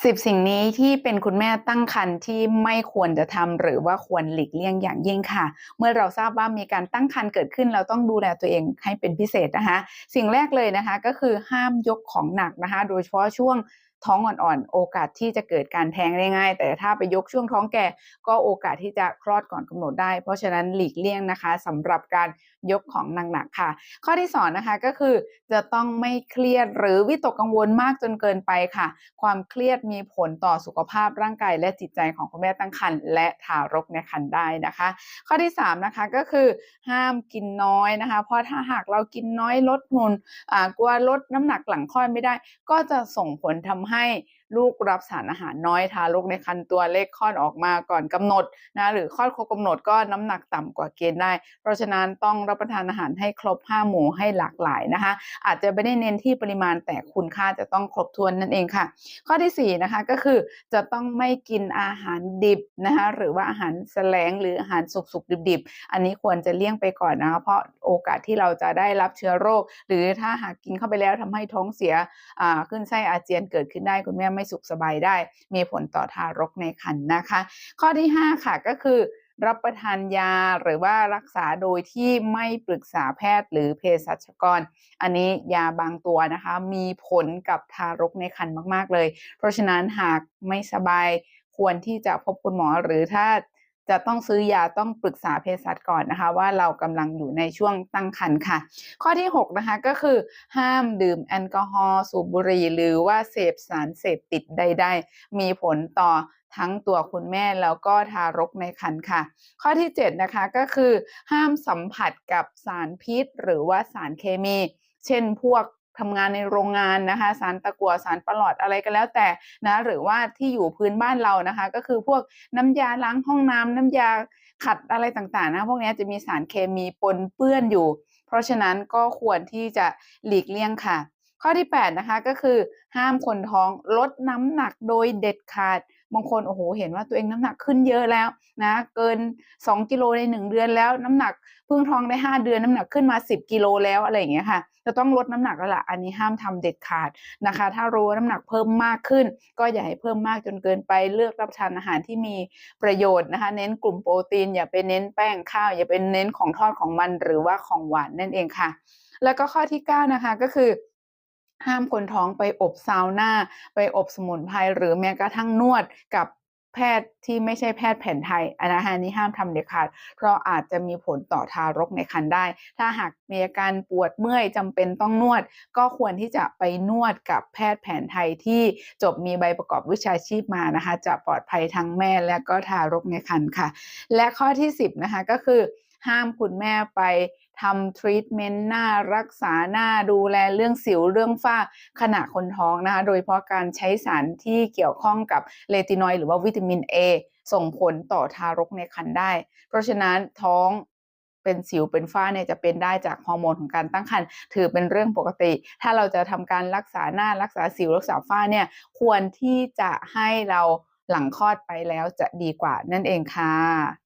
สิบสิ่งนี้ที่เป็นคุณแม่ตั้งครรภ์ที่ไม่ควรจะทำหรือว่าควรหลีกเลี่ยงอย่างยิ่งค่ะ เมื่อเราทราบว่ามีการตั้งครรภ์เกิดขึ้น เราต้องดูแลตัวเองให้เป็นพิเศษนะคะ สิ่งแรกเลยนะคะก็คือห้ามยกของหนักนะคะ โดยเฉพาะช่วง ท้องอ่อนๆ โอกาสที่จะเกิดการแท้งได้ง่าย แต่ถ้าไปยกช่วงท้องแก่ก็โอกาสที่จะคลอดก่อนกำหนดได้ เพราะฉะนั้นหลีกเลี่ยงนะคะสำหรับการยกของหนักๆค่ะ ข้อที่สอนนะคะก็คือจะต้องไม่เครียดหรือวิตกกังวลมากจนเกินไปค่ะ ความเครียดมีผลต่อสุขภาพร่างกายและจิตใจของคุณแม่ตั้งครรภ์และทารกในครรภ์ได้นะคะ ข้อที่3นะคะก็คือห้ามกินน้อยนะคะ เพราะถ้าหากเรากินน้อยลดหุ่นกลัวลดน้ำหนักหลังคลอดไม่ได้ ก็จะส่งผลทำให้ ลูกรับสารอาหารน้อยทารกในครรภ์ตัวเล็กคลอดออกมาก่อนกำหนดนะหรือคลอดครบกำหนดก็น้ำหนักต่ำกว่าเกณฑ์ได้ เพราะฉะนั้นต้องรับประทานอาหารให้ครบ5หมู่ให้หลากหลายนะคะ อาจจะไม่ได้เน้นที่ปริมาณแต่คุณค่าจะต้องครบถ้วนนั่นเองค่ะ ข้อที่4นะคะก็คือจะต้องไม่กินอาหารดิบนะคะหรือว่าอาหารแสลงหรืออาหารสุกๆดิบๆ อันนี้ควรจะเลี่ยงไปก่อนนะคะเพราะโอกาสที่เราจะได้รับเชื้อโรค หรือถ้าหากกินเข้าไปแล้วทำให้ท้องเสียขึ้นไส้อาเจียนเกิดขึ้นได้คุณแม่ไม่ไม่สุขสบายได้ มีผลต่อทารกในครรภ์นะคะ ข้อที่ 5 ค่ะก็คือรับประทานยาหรือว่ารักษาโดยที่ไม่ปรึกษาแพทย์หรือเภสัชกร อันนี้ยาบางตัวนะคะ มีผลกับทารกในครรภ์มาก ๆ เลย เพราะฉะนั้นหากไม่สบายควรที่จะพบคุณหมอหรือถ้า จะต้องซื้อยาต้องปรึกษาเภสัชก่อนนะคะ ว่าเรากำลังอยู่ในช่วงตั้งครรภ์ค่ะ ข้อที่ 6 นะคะก็คือ ห้ามดื่มแอลกอฮอล์สูบบุหรี่หรือว่าเสพสารเสพติดใด ๆ มีผลต่อทั้งตัวคุณแม่แล้วก็ทารกในครรภ์ค่ะ ข้อที่ 7 นะคะก็คือ ห้ามสัมผัสกับสารพิษ หรือว่าสารเคมี เช่นพวก ทำงานในโรงงานนะคะ สารตะกั่วสารปลอดอะไรก็แล้วแต่นะหรือว่าที่อยู่พื้นบ้านเรานะคะ ก็คือพวกน้ำยาล้างห้องน้ำน้ำยาขัดอะไรต่างๆนะพวกนี้จะมีสารเคมีปนเปื้อนอยู่ เพราะฉะนั้นก็ควรที่จะหลีกเลี่ยงค่ะ ข้อที่8นะคะก็คือห้ามคนท้องลดน้ำหนักโดยเด็ดขาดบางคนโอ้โหเห็นว่าตัวเองน้ำหนักขึ้นเยอะแล้วนะเกิน 2 กิโลใน 1 เดือนแล้วน้ำหนักเพิ่งท้องได้ 5 เดือนน้ำหนักขึ้นมา 10 กิโลแล้วอะไรอย่างเงี้ยค่ะจะต้องลดน้ำหนักแล้วล่ะอันนี้ห้ามทำเด็ดขาดนะคะ ถ้ารู้ว่าน้ำหนักเพิ่มมากขึ้น ก็อย่าให้เพิ่มมากจนเกินไปเลือกรับประทานอาหารที่มีประโยชน์นะคะ เน้นกลุ่มโปรตีน อย่าไปเน้นแป้งข้าว อย่าไปเน้นของทอดของมันหรือว่าของหวานนั่นเองค่ะ แล้วก็ข้อที่9นะคะก็คือ ห้ามคนท้องไปอบซาวน่า ไปอบสมุนไพรหรือแม้กระทั่งนวดกับแพทย์ที่ไม่ใช่แพทย์แผนไทยอันนะคะนี้ห้ามทำเด็ดขาด เพราะอาจจะมีผลต่อทารกในครรภ์ได้ ถ้าหากมีอาการปวดเมื่อยจำเป็นต้องนวด ก็ควรที่จะไปนวดกับแพทย์แผนไทยที่จบมีใบประกอบวิชาชีพมานะคะ จะปลอดภัยทั้งแม่และก็ทารกในครรภ์ค่ะ และข้อที่ 10นะคะก็คือ ห้ามคุณแม่ไปทำทรีทเมนต์หน้ารักษาหน้าดูแลเรื่องสิวเรื่องฝ้าขณะคนท้องนะคะ โดยเฉพาะการใช้สารที่เกี่ยวข้องกับเลตินอยหรือว่าวิตามิน A ส่งผลต่อทารกในครรภ์ได้ เพราะฉะนั้นท้องเป็นสิวเป็นฝ้าเนี่ยจะเป็นได้จากฮอร์โมนของการตั้งครรภ์ถือเป็นเรื่องปกติ ถ้าเราจะทำการรักษาหน้ารักษาสิวรักษาฝ้าเนี่ยควรที่จะให้เราหลังคลอดไปแล้วจะดีกว่านั่นเองค่ะ